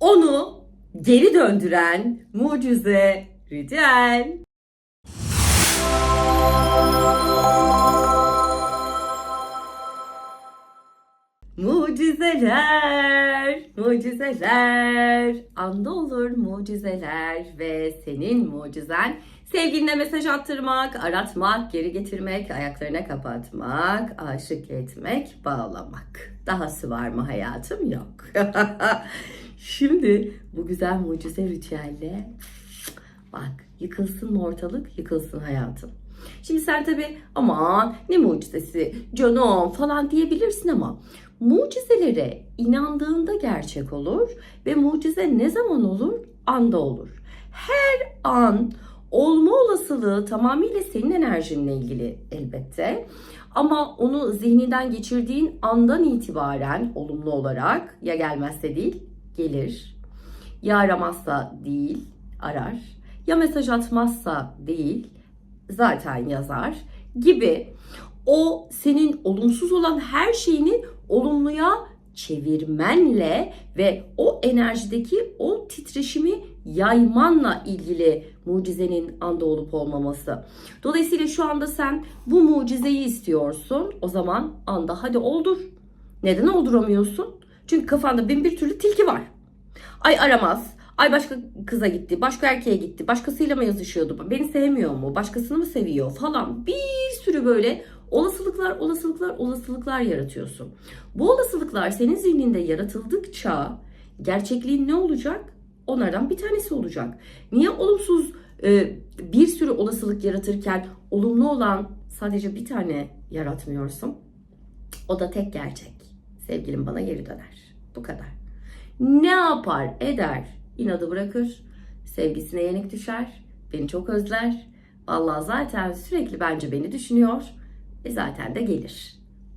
onu geri döndüren mucize ritüel. Mucizeler, mucizeler, anda olur mucizeler ve senin mucizen sevgiline mesaj attırmak, aratmak, geri getirmek, ayaklarına kapatmak, aşık etmek, bağlamak. Dahası var mı hayatım? Yok. Şimdi bu güzel mucize ritüelle bak yıkılsın mı ortalık, yıkılsın hayatım. Şimdi sen tabii aman ne mucizesi canım falan diyebilirsin ama mucizelere inandığında gerçek olur ve mucize ne zaman olur? Anda olur. Her an olma olasılığı tamamıyla senin enerjinle ilgili elbette. Ama onu zihninden geçirdiğin andan itibaren olumlu olarak ya gelmezse değil gelir. Ya aramazsa değil arar. Ya mesaj atmazsa değil zaten yazar gibi o senin olumsuz olan her şeyini olumluya çevirmenle ve o enerjideki o titreşimi yaymanla ilgili mucizenin anda olup olmaması. Dolayısıyla şu anda sen bu mucizeyi istiyorsun. O zaman anda hadi oldur. Neden olduramıyorsun? Çünkü kafanda bin bir türlü tilki var. Ay aramaz. Ay başka kıza gitti, başka erkeğe gitti, başkasıyla mı yazışıyordu, beni sevmiyor mu, başkasını mı seviyor falan bir sürü böyle olasılıklar, olasılıklar, olasılıklar yaratıyorsun. Bu olasılıklar senin zihninde yaratıldıkça gerçekliğin ne olacak? Onlardan bir tanesi olacak. Niye olumsuz e, bir sürü olasılık yaratırken olumlu olan sadece bir tane yaratmıyorsun? O da tek gerçek. Sevgilim bana geri döner. Bu kadar. Ne yapar eder inadı bırakır, sevgisine yenik düşer, beni çok özler. Vallahi zaten sürekli bence beni düşünüyor ve zaten de gelir.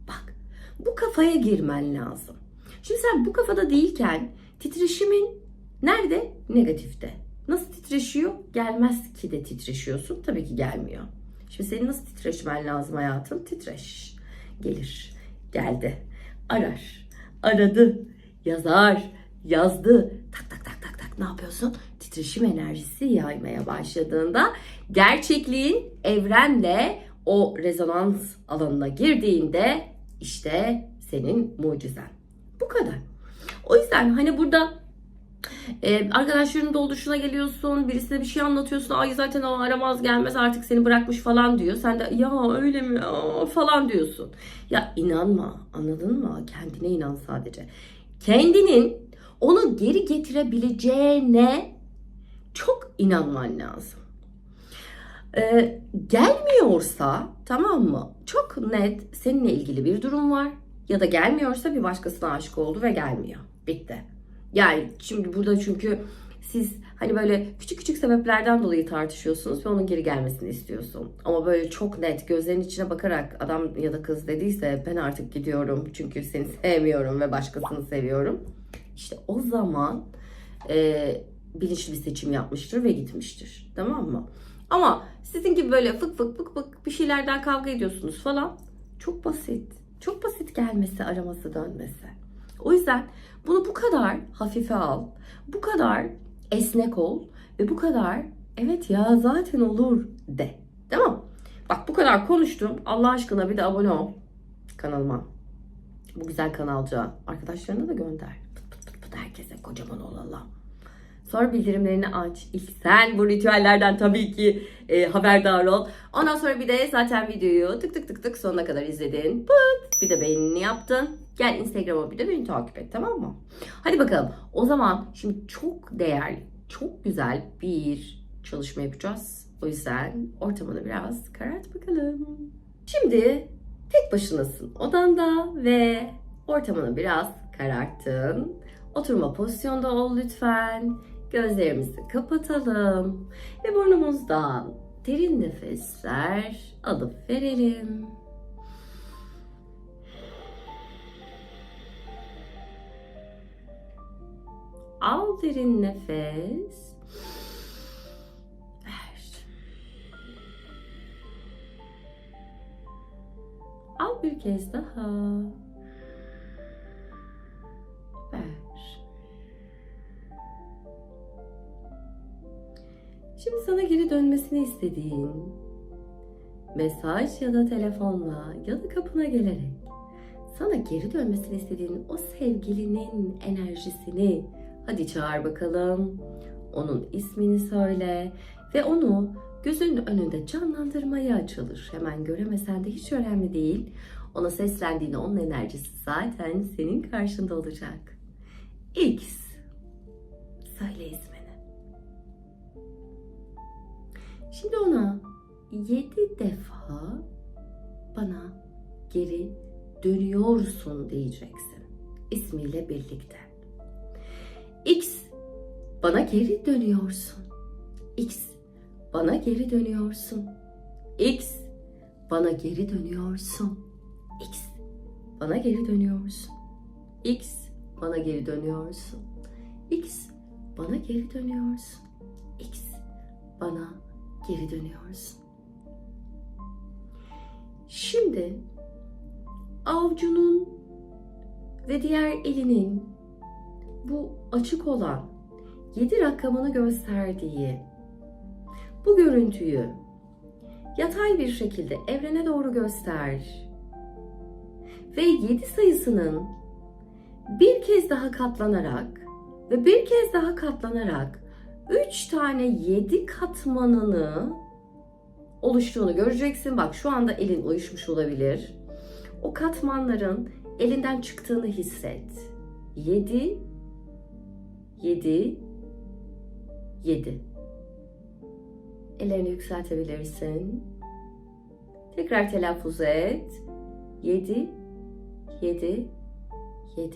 Bak bu kafaya girmen lazım. Şimdi sen bu kafada değilken titreşimin nerede? Negatifte. Nasıl titreşiyor? Gelmez ki de titreşiyorsun. Tabii ki gelmiyor. Şimdi senin nasıl titreşmen lazım hayatım? Titreş. Gelir. Geldi. Arar. Aradı. Yazar. Yazdı. Tak tak tak tak tak ne yapıyorsun? Titreşim enerjisi yaymaya başladığında gerçekliğin evrenle o rezonans alanına girdiğinde işte senin mucizen. Bu kadar. O yüzden hani burada e, arkadaşlarının dolduruşuna geliyorsun, birisine bir şey anlatıyorsun. Ay zaten o aramaz gelmez artık seni bırakmış falan diyor. Sen de ya öyle mi Aa, falan diyorsun. Ya inanma anladın mı? Kendine inan sadece. Kendinin onu geri getirebileceğine çok inanman lazım. Ee, gelmiyorsa tamam mı? Çok net seninle ilgili bir durum var. Ya da gelmiyorsa bir başkasına aşık oldu ve gelmiyor. Bitti. Yani şimdi burada çünkü siz hani böyle küçük küçük sebeplerden dolayı tartışıyorsunuz ve onun geri gelmesini istiyorsun. Ama böyle çok net gözlerin içine bakarak adam ya da kız dediyse ben artık gidiyorum çünkü seni sevmiyorum ve başkasını seviyorum. İşte o zaman e, bilinçli bir seçim yapmıştır ve gitmiştir. Tamam mı? Ama sizin gibi böyle fık fık fık fık bir şeylerden kavga ediyorsunuz falan. Çok basit. Çok basit gelmesi, araması, dönmesi. O yüzden bunu bu kadar hafife al. Bu kadar esnek ol ve bu kadar evet ya zaten olur de. Tamam Bak bu kadar konuştum. Allah aşkına bir de abone ol kanalıma. Bu güzel kanalca. Arkadaşlarına da gönder. Pıt pıt pıt pıt herkese kocaman olalım. Sonra bildirimlerini aç. İlk sen bu ritüellerden tabii ki e, haberdar ol. Ondan sonra bir de zaten videoyu tık tık tık tık sonuna kadar izledin. Pıt bir de beğenini yaptın. Gel Instagram'a bir de beni takip et tamam mı? Hadi bakalım. O zaman şimdi çok değerli, çok güzel bir çalışma yapacağız. O yüzden ortamını biraz karart bakalım. Şimdi tek başınasın odanda ve ortamını biraz kararttın. Oturma pozisyonda ol lütfen. Gözlerimizi kapatalım ve burnumuzdan derin nefesler alıp verelim. Al derin nefes. Ver. Al bir kez daha. Şimdi sana geri dönmesini istediğin mesaj ya da telefonla ya da kapına gelerek sana geri dönmesini istediğin o sevgilinin enerjisini hadi çağır bakalım. Onun ismini söyle ve onu gözünün önünde canlandırmaya açılır. Hemen göremesen de hiç önemli değil. Ona seslendiğinde onun enerjisi zaten senin karşında olacak. X. Söyle ismini. Şimdi ona yedi defa bana geri dönüyorsun diyeceksin. İsmiyle birlikte. X bana geri dönüyorsun. X bana geri dönüyorsun. X bana geri dönüyorsun. X bana geri dönüyorsun. X bana geri dönüyorsun. X bana geri dönüyorsun. X bana geri dönüyorsun. Şimdi avucunun ve diğer elinin bu açık olan 7 rakamını gösterdiği bu görüntüyü yatay bir şekilde evrene doğru göster. Ve 7 sayısının bir kez daha katlanarak ve bir kez daha katlanarak 3 tane 7 katmanını oluştuğunu göreceksin. Bak şu anda elin uyuşmuş olabilir. O katmanların elinden çıktığını hisset. 7 7 7 Ellerini yükseltebilirsin. Tekrar telaffuz et. 7 7 7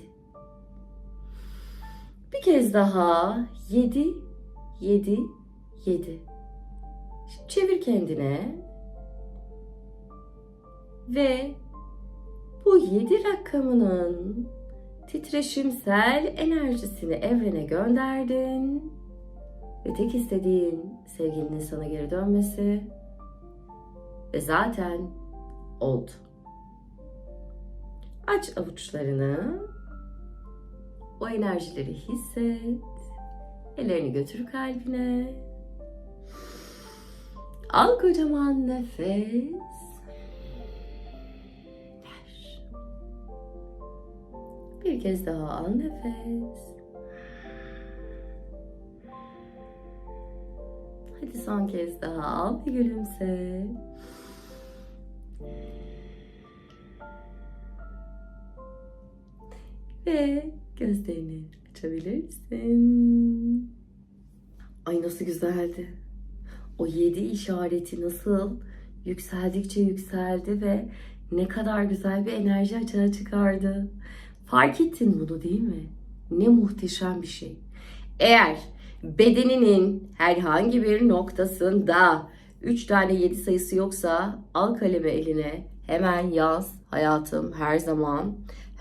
Bir kez daha 7 7 7 Şimdi çevir kendine. Ve bu 7 rakamının titreşimsel enerjisini evrene gönderdin. Ve tek istediğin sevgilinin sana geri dönmesi. Ve zaten oldu. Aç avuçlarını. O enerjileri hisset. Ellerini götür kalbine. Al kocaman nefes. Ver. Bir kez daha al nefes. Hadi son kez daha al ve gülümse. Ve gözlerini açabilirsin. Ay nasıl güzeldi. O yedi işareti nasıl yükseldikçe yükseldi ve ne kadar güzel bir enerji açığa çıkardı. Fark ettin bunu değil mi? Ne muhteşem bir şey. Eğer bedeninin herhangi bir noktasında 3 tane 7 sayısı yoksa al kalemi eline hemen yaz hayatım her zaman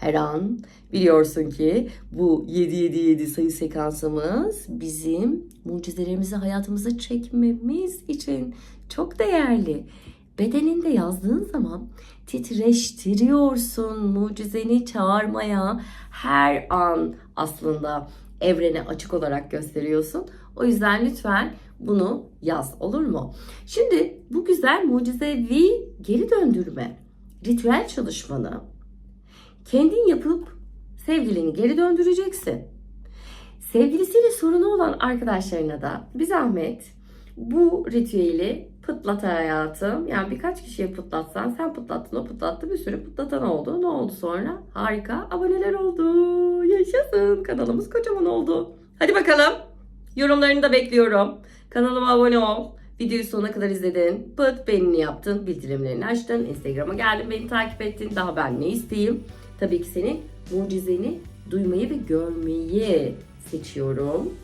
her an biliyorsun ki bu 777 sayı sekansımız bizim mucizelerimizi hayatımıza çekmemiz için çok değerli. Bedeninde yazdığın zaman titreştiriyorsun mucizeni çağırmaya her an aslında evrene açık olarak gösteriyorsun. O yüzden lütfen bunu yaz olur mu? Şimdi bu güzel mucizevi geri döndürme ritüel çalışmanı kendin yapıp sevgilini geri döndüreceksin. Sevgilisiyle sorunu olan arkadaşlarına da bir zahmet bu ritüeli pıtlat hayatım. Yani birkaç kişiye pıtlatsan sen pıtlattın o pıtlattı bir sürü pıtlatan oldu. Ne oldu sonra? Harika aboneler oldu. Yaşasın kanalımız kocaman oldu. Hadi bakalım yorumlarını da bekliyorum. Kanalıma abone ol. Videoyu sonuna kadar izledin. Pıt beğenini yaptın. Bildirimlerini açtın. Instagram'a geldin beni takip ettin. Daha ben ne isteyeyim? Tabii ki senin mucizeni duymayı ve görmeyi seçiyorum.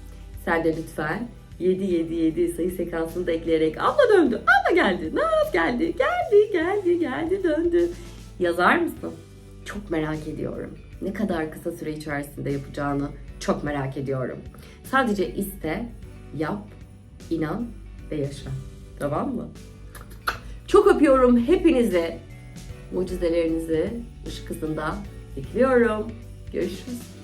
Sen de lütfen 777 sayı sekansını da ekleyerek abla döndü, abla geldi, Naz geldi, geldi, geldi, geldi, döndü. Yazar mısın? Çok merak ediyorum. Ne kadar kısa süre içerisinde yapacağını çok merak ediyorum. Sadece iste, yap, inan ve yaşa. Tamam mı? Çok öpüyorum hepinizi. Mucizelerinizi ışık hızında bekliyorum. Görüşürüz.